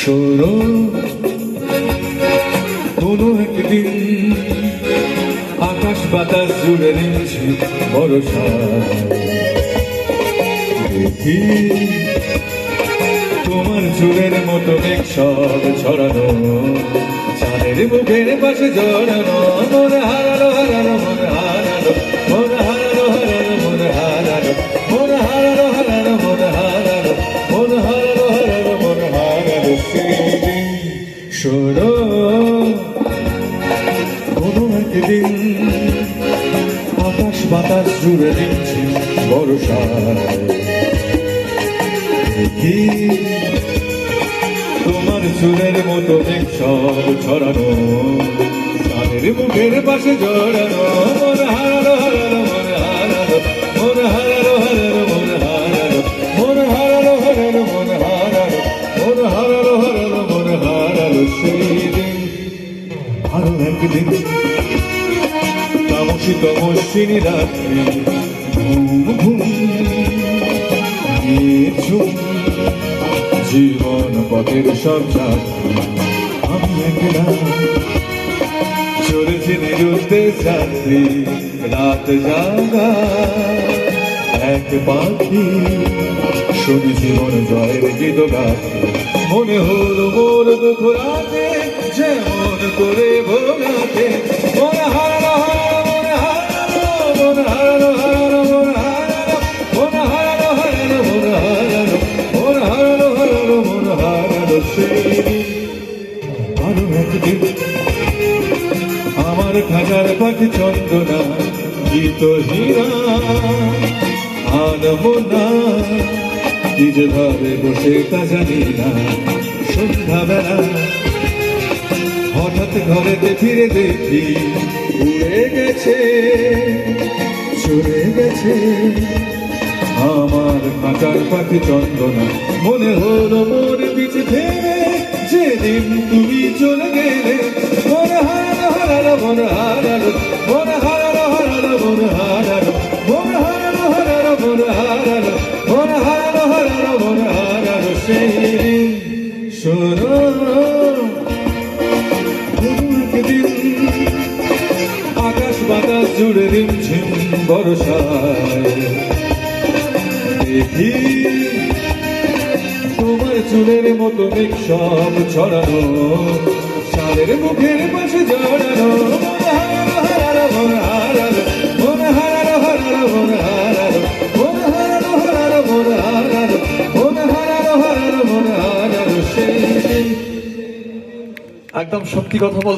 শোনো কোনো একদিন আকাশ বাতাস জুড়ে নিচ্ছে বরসা দেখি তোমার চুলের মতো মেঘ সব ছড়ানো, চাঁদের বুকের পাশে জড়ানো, মন হারালো হারালো, মন হারালো, মন শোনো। কোনো একদিন আকাশ বাতাস জুড়ে দিচ্ছে বর্ষা দেখি তোমার চুলের মতো সব ছড়ানো, তাদের মুখের পাশে জড়ানো, মন হারালো হারালো, মন হারালো মন হারালো মন হারালো মন হারালো হারালো, মন হারালো মন হারালো। একদিন তামসী তমসিনী রাত্রি, ঘুম ঘুম জীবন পথের সব যাত্রী, আমি চলেছি নিরুদ্ধে যাত্রী, রাত জাগা। এক পাখি শুনি জীবন জয়ের গীত গাছে মনে হলো ভোগ ভোলাতে যে মন করে ভোলাতে মন হারা মন হারা মন হারা আমার খাজার পাখি চন্দনা, গীত হীরা। আনমনা নিজ ভাবে বসে তা জানি না। সন্ধ্যাবেলা। হঠাৎ ঘরেতে ফিরে দেখি উড়ে গেছে চলে গেছে। আমার কাঁচার পাখি চন্দনা, মনে হলো মোর পিছে ফেলে, যেদিন তুমি চলে গেলে জুড়ে দিচ্ছে দেখি তোমার চুলের মতো সব ছড়ানো সালের মুখের পাশে জড়ানো একদম সত্যি কথা বল